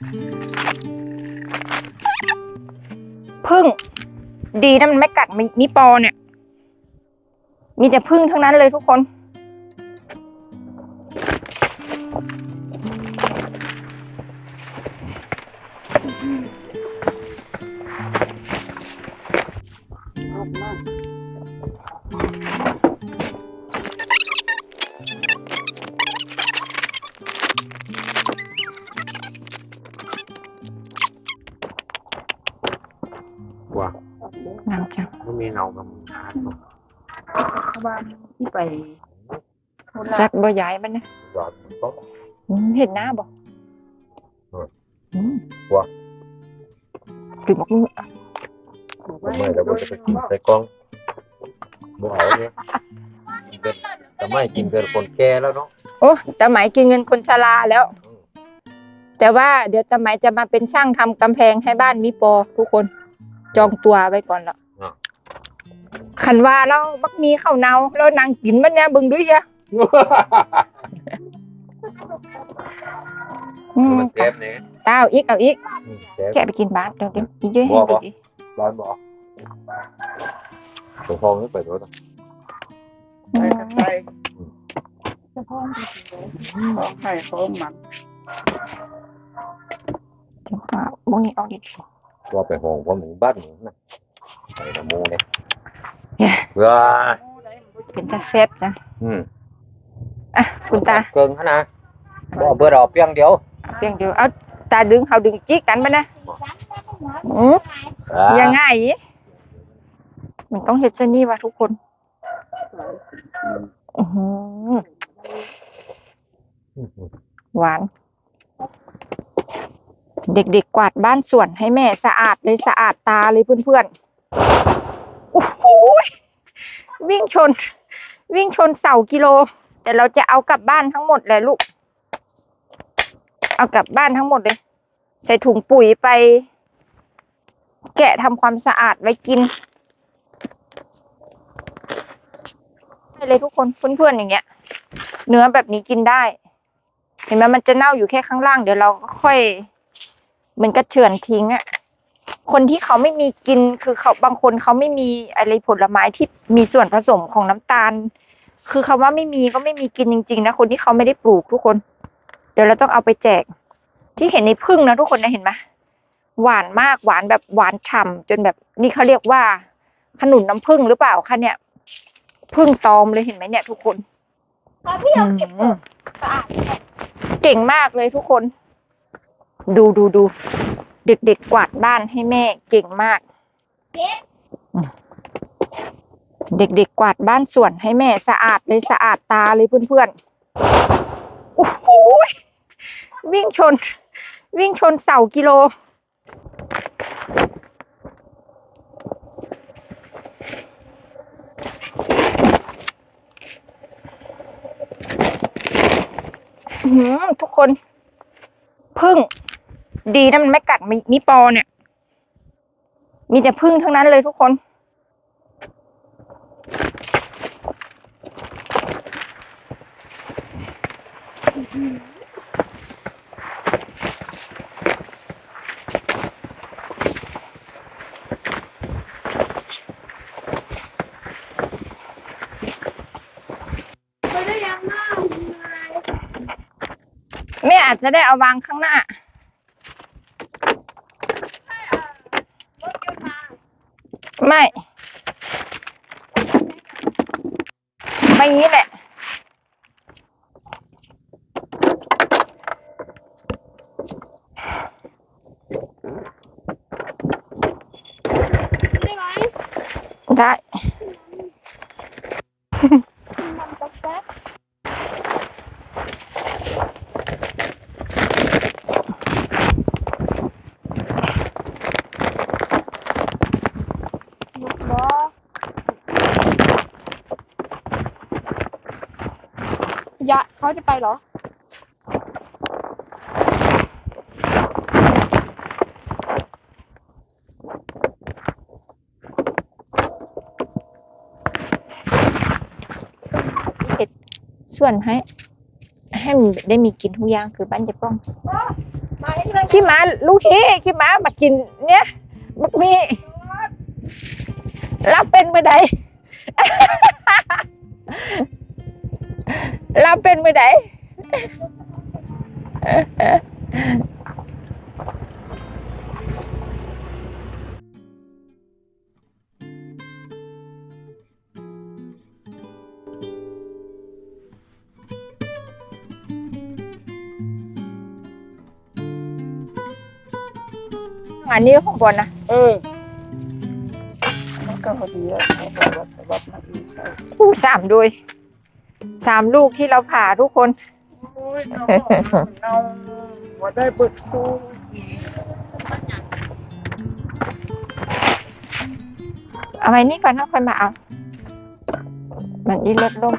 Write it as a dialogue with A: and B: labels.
A: พึ่ง ดีนะมันไม่กัดมีมีปอเนี่ย มีแต่พึ่งทั้งนั้นเลยทุกคน
B: ว่า
A: งามจัง
B: ก็มีเงากำหา
C: บ้านที่ไปโครา
A: จั
C: ช
A: ดบ่ย้ายมันนะ
B: หยอดโต๊ะ
A: อืมเห็นหน้าบ่
B: เออ
A: อืม
B: ว่า
A: ดื่มบอกมือ
B: ผมไม่แล้วก็จะไปกินใส่กล้องบ่เอาเนี่ยกินเป็นแต่ไม่กินเป็นคนแก่แล้วเนาะ
A: โอ้แต่หมายกินเงินคนชราแล้ว
B: อืม
A: แต่ว่าเดี๋ยวจะหมายจะมาเป็นช่างทำกำแพงให้บ้านมิปอทุกคน จองตัวไว้ก่อนแล้ว
B: อะ
A: ขันว่าเราบักมีข้าวเนาแล้วนางกินมันเนี่ยเบึงด้วยเชียอืม
B: มันเจ็บเนี่ย
A: ตาเอาอีกเอาอีก
B: อืมเจ็บ
A: แกะไปกินบ้านเดี๋ยวเดี๋ยวอีกเยอะ
B: บ่
A: ให้
B: บ่
A: ดี
B: ร้อนบ่ตัวฟองนี่เปิดรถอะ
A: ๆ
C: ใส่กระใส่
B: อืม
C: จะพ้องไปเลยของไข่ของหมัน
A: เดี๋ยวป้าพวกนี้เอาดี
B: ว่าไปห้องว่าหมูบ้านหมูนะไปละโมเนี่ย
A: ๆเนี่ย
B: ว้า
A: เป็นตาแซ่บจ้ะ
B: อืม
A: อะคุณตา
B: เกินขนาดบ่เบิดออกเพียงเดียว
A: เพียงเดียวเอาตาดึงเขาดึงจิกกันไปนะอืม
B: อ่า
A: ยังไงอีมันต้องเฮ็ดเส้นนี้ว่ะทุกคนอื้อหือหวาน เด็กๆกวาดบ้านสวนให้แม่สะอาดเลยสะอาดตาเลยเพื่อนๆโอ้โหวิ่งชน วิ่งชนเสากิโล แต่เราจะเอากลับบ้านทั้งหมดเลยลูก เอากลับบ้านทั้งหมดเลย ใส่ถุงปุ๋ยไป แกะทำความสะอาดไว้กินได้เลยทุกคนเพื่อนๆอย่างเงี้ย เนื้อแบบนี้กินได้ เห็นไหมมันจะเน่าอยู่แค่ข้างล่างเดี๋ยวเราก็ค่อย เหมันก็เฉือนทิ้งอะคนที่เขาไม่มีกินคือเขาบางคนเขาไม่มีอะไรผลไม้ที่มีส่วนผสมของน้ำตาล คือคำว่าไม่มีก็ไม่มีกินจริง ๆ นะคนที่เขาไม่ได้ปลูกทุกคน เดี๋ยวเราต้องเอาไปแจก ที่เห็นในพึ่งนะทุกคนนะเห็นไหมหวานมากหวานแบบหวานฉ่ำจนแบบนี่เขาเรียกว่า ขนุนน้ำผึ้งหรือเปล่าคะเนี่ยผึ้งตอมเลยเห็นไหมเนี่ย ทุกคนอืมเก่งมากเลยทุกคน ดูดูดูเด็กๆกวาดบ้านให้แม่เก่งมากอืมเด็กๆกวาดบ้านสวนให้แม่สะอาดเลยสะอาดตาเลยเพื่อนๆโอ้โหยวิ่งชน วิ่งชนเสากิโลอื้อหือทุกคนพึ่ง ดีนะมันไม่กัดมีมีปอเนี่ย มีแต่พึ่งทั้งนั้นเลยทุกคนแม่อาจจะได้เอาวางข้างหน้า ไม่ไม่งี้แหละได้
C: ยะเขาจะไปเหรอ
A: ส่วนให้ ให้มันได้มีกินทุกอย่างคือบ้านจะป้อง
C: ไป
A: ขี้หมาลูกขี้ขี้หมามากิน เนี่ยบักมีรับเป็นเมื่อใด รับเป็นเมื่อใดอันนี้ของบอลนะ
C: เออมันก็พอดีแล้วแต่ว่าแต่ว่ามันอีกใช่
A: อู้สามด้วย สามลูกที่เราผ่าทุกคน
C: โอ้ยเราเราว่าได้เบิดตู้
A: เอาไว้นี่ก่อนนะค่อยมาเอา มันอีเล็ดลง